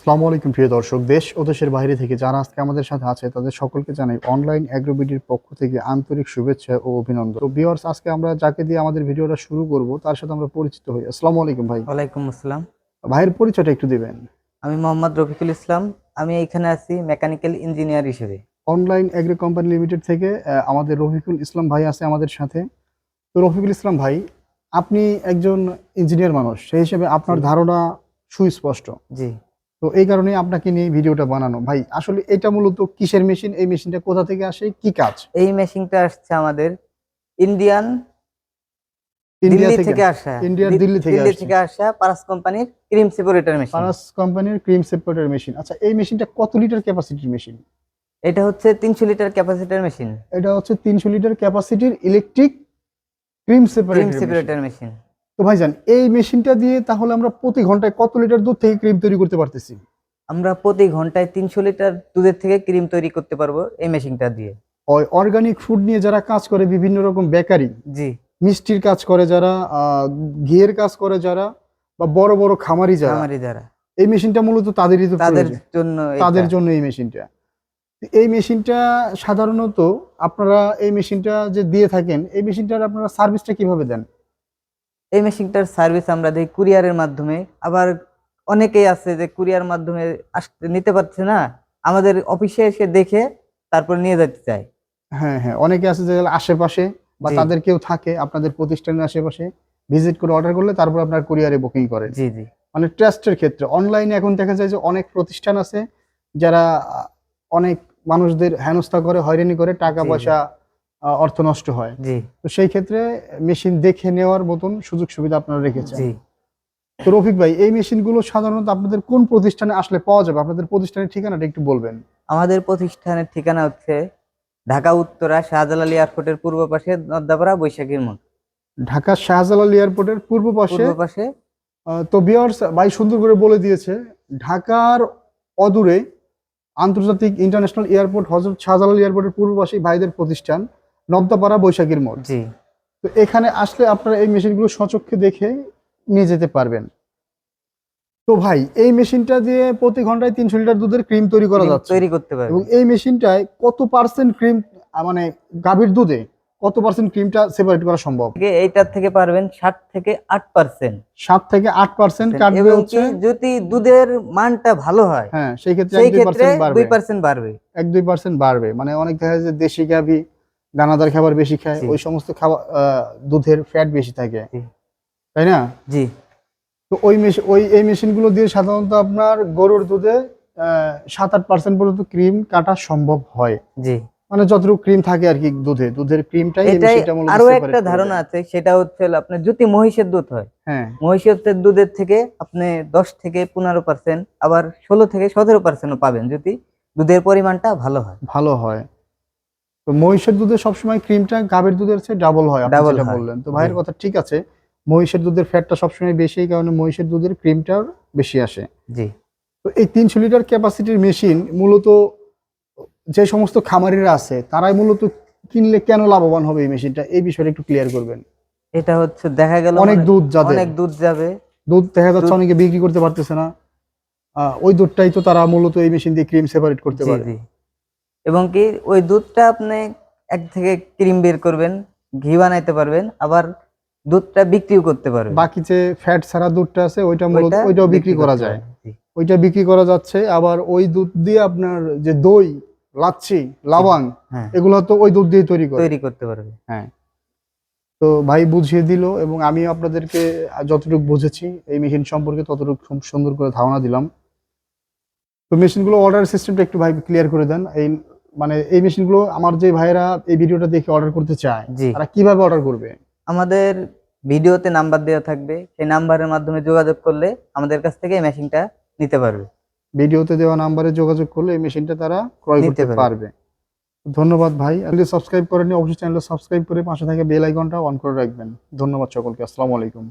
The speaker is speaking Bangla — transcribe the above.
আসসালামু আলাইকুম প্রিয় দর্শক। দেশ ও দেশের বাইরে থেকে যারা আজকে আমাদের সাথে আছে তাদের সকলকে জানাই অনলাইন অ্যাগ্রোবিডির পক্ষ থেকে আন্তরিক শুভেচ্ছা ও অভিনন্দন। তো ভিউয়ার্স আজকে আমরা যাকে দিয়ে আমাদের ভিডিওটা শুরু করব তার সাথে আমরা পরিচিত হই। আসসালামু আলাইকুম ভাই। ওয়ালাইকুম আসসালাম। ভাইয়ের পরিচয়টা একটু দিবেন। আমি মোহাম্মদ রফিকুল ইসলাম। আমি এখানে আছি মেকানিক্যাল ইঞ্জিনিয়ার হিসেবে। অনলাইন অ্যাগ্রো কোম্পানি লিমিটেড থেকে আমাদের রফিকুল ইসলাম ভাই আছে আমাদের সাথে। তো রফিকুল ইসলাম ভাই আপনি একজন ইঞ্জিনিয়ার মানুষ। সেই হিসেবে আপনার ধারণা সুস্পষ্ট। জি। তো এই কারণে আপনাকে নিয়ে ভিডিওটা বানানো। ভাই আসলে এটা মূলত কিসের মেশিন এই মেশিনটা কোথা থেকে আসে? কি কাজ? এই মেশিনটা আসছে আমাদের ইন্ডিয়ান ইন্ডিয়া থেকে আসা। ইন্ডিয়ার দিল্লি থেকে দিল্লি থেকে আসা পারাস কোম্পানির ক্রিম সেপারেটর মেশিন পারাস কোম্পানির ক্রিম সেপারেটর মেশিন আচ্ছা এই মেশিনটা কত লিটার ক্যাপাসিটির মেশিন এটা হচ্ছে তিনশো লিটার ক্যাপাসিটার মেশিন এটা হচ্ছে তিনশো লিটার ক্যাপাসিটির ইলেকট্রিক ক্রিম সেপারেটর মেশিন তো ভাইজান এই মেশিনটা দিয়ে তাহলে আমরা প্রতি ঘন্টায় কত লিটার দুধ থেকে ক্রিম তৈরি করতে পারতেছি? আমরা প্রতি ঘন্টায় তিনশো লিটার দুধের থেকে ক্রিম তৈরি করতে পারব এই মেশিনটা দিয়ে। ওই অর্গানিক ফুড নিয়ে যারা কাজ করে বিভিন্ন রকম বেকারি জি। মিষ্টির কাজ করে যারা ঘিয়ের কাজ করে যারা বা বড় বড় খামারি যারা আমারই দ্বারা এই মেশিনটা মূলত তাদেরই তো তাদের জন্য তাদের জন্য এই মেশিনটা। এই মেশিনটা সাধারণত আপনারা এই মেশিনটা যে দিয়ে থাকেন এই মেশিনটার আপনারা সার্ভিসটা কীভাবে দেন? এই মেশিনটার সার্ভিস আমরা দিই কুরিয়ারের মাধ্যমে। আবার অনেকেই আছে যে কুরিয়ার মাধ্যমে আসতে নিতে পারছে না। আমাদের অফিসে এসে দেখে তারপর নিয়ে যেতে চায়। হ্যাঁ হ্যাঁ অনেকে আছে যে আশেপাশে বা তাদের কেউ থাকে আপনাদের প্রতিষ্ঠানের আশেপাশে ভিজিট করে অর্ডার করলে তারপর আপনার কুরিয়ারে বুকিং করেন জি জি। মানে ট্রাস্টের ক্ষেত্রে অনলাইনে এখন দেখা যায় যে অনেক প্রতিষ্ঠান আছে যারা অনেক মানুষদের হেনস্থা করে হয়রানি করে টাকা। পয়সা অর্থ নষ্ট হয়। তো সেই ক্ষেত্রে মেশিন দেখে নেওয়ার মতন সুযোগ সুবিধা আপনারা রেখেছেন। তো রফিক ভাই এই মেশিনগুলো সাধারণত আপনাদের কোন প্রতিষ্ঠানে আসলে পাওয়া যাবে? আপনাদের প্রতিষ্ঠানের ঠিকানাটা একটু বলবেন। আমাদের প্রতিষ্ঠানের ঠিকানা হচ্ছে ঢাকা উত্তরা শাহজালাল এয়ারপোর্টের পূর্ব পাশে নদ্দাপাড়া বৈশাখীর মোড়। ঢাকা শাহজালাল এয়ারপোর্টের পূর্ব পাশে? পাশে। তো বিয়ার্স ভাই সুন্দর করে বলে দিয়েছে ঢাকার অদূরে আন্তর্জাতিক ইন্টারন্যাশনাল এয়ারপোর্ট হজরত শাহজালাল এয়ারপোর্টের পূর্ব পাশে ভাইদের প্রতিষ্ঠান। নবদাপাড়া বৈশাখীর মোড়। জি। তো এখানে আসলে আপনারা এই মেশিনগুলো সচক্ষে দেখে নিয়ে যেতে পারবেন। তো ভাই এই মেশিনটা দিয়ে প্রতি ঘন্টায় তিনশো লিটার দুধের ক্রিম তৈরি করা যাচ্ছে। তৈরি করতে পারবে এবং এই মেশিনটায় কত পার্সেন্ট ক্রিম মানে গাভীর দুধে কত পার্সেন্ট ক্রিমটা সেপারেট করা সম্ভব? এইটার থেকে পারবেন ষাট থেকে আট পার্সেন্ট। সাত থেকে আট পার্সেন্ট কাটবে হচ্ছে যদি দুধের মানটা ভালো হয় হ্যাঁ সেই ক্ষেত্রে দুই পার্সেন্ট বাড়বে। এক দুই পার্সেন্ট বাড়বে। মানে অনেক দেখা যায় যে দেশি গাভী দানাদার খাবার বেশি খায়। ওই সমস্ত খাবার দুধের ফ্যাট বেশি থাকে। তাই না? জি। তো ওই মেশিন ওই এই মেশিনগুলো দিয়ে সাধারণত আপনার গরুর দুধে সাত আট পার্সেন্ট পর্যন্ত ক্রিম কাটা সম্ভব হয়। জি। মানে যতটুকু ক্রিম থাকে আর কি দুধে দুধের ক্রিমটাই আরও একটা ধারণা আছে সেটা হচ্ছে আপনার যদি মহিষের দুধ হয় হ্যাঁ। মহিষের দুধের থেকে আপনি দশ থেকে পনেরো পার্সেন্ট আবার ষোলো থেকে সতেরো পার্সেন্টও পাবেন যদি দুধের পরিমাণটা ভালো হয়। ভালো হয়। তো মহিষের দুধে সবসময় ক্রিমটা গাভীর দুধের চেয়ে ডাবল হয় আপনি যেটা বললেন। তো ভাইয়ের কথা ঠিক আছে মহিষের দুধের ফ্যাটটা সবসময় বেশি এই কারণে মহিষের দুধের ক্রিমটাও বেশি আসে। জি। তো এই তিনশো লিটার ক্যাপাসিটির মেশিন মূলত যে সমস্ত খামারিরা আছে তারাই মূলত কিনলে কেন লাভবান হবে এই মেশিনটা এই বিষয়টা একটু ক্লিয়ার করবেন। এটা হচ্ছে দেখা গেল অনেক মানে দুধ যাদের অনেক দুধ যাবে। দুধ দেখা যাচ্ছে অনেকে বিক্রি করতে পারতেছে না। ওই দুধটাই তো তারা মূলত এই মেশিন দিয়ে ক্রিম সেপারেট করতে পারে। এবং কি ওই দুধটা আপনি এক থেকে ক্রিম বের করবেন ঘি বানাইতে পারবেন আবার দুধটা বিক্রিও করতে পারবেন। বাকি যে ফ্যাট ছাড়া দুধটা আছে ওইটা মূলত ওইটা ওইটাও বিক্রি করা যায়। ওইটা বিক্রি করা যাচ্ছে আবার ওই দুধ দিয়ে আপনার যে দই লাচ্ছি লাবাং হ্যাঁ। এগুলো তো ওই দুধ দিয়ে তৈরি তৈরি করতে পারবে হ্যাঁ। তো ভাই বুঝিয়ে দিল এবং আমি আপনাদেরকে যতটুকু বুঝেছি এই মেশিন সম্পর্কে ততটুকু খুব সুন্দর করে ধারণা দিলাম। তো মেশিনগুলো অর্ডার সিস্টেমটা একটু ভাই ক্লিয়ার করে দেন। এই মানে এই মেশিনগুলো আমার যে ভাইরা এই ভিডিওটা দেখে অর্ডার করতে চায় তারা কীভাবে অর্ডার করবে? আমাদের ভিডিওতে নাম্বার দেওয়া থাকবে সেই নাম্বারের মাধ্যমে যোগাযোগ করলে আমাদের কাছ থেকে এই মেশিনটা নিতে পারবে। ভিডিওতে দেওয়া নাম্বারে যোগাযোগ করলে এই মেশিনটা তারা ক্রয় করতে পারবে। ধন্যবাদ ভাই। চ্যানেলটি সাবস্ক্রাইব করেনি অবশ্যই চ্যানেলটা সাবস্ক্রাইব করে পাশে থাকা বেল আইকনটা অন করে রাখবেন। ধন্যবাদ সকলকে আসসালামু আলাইকুম।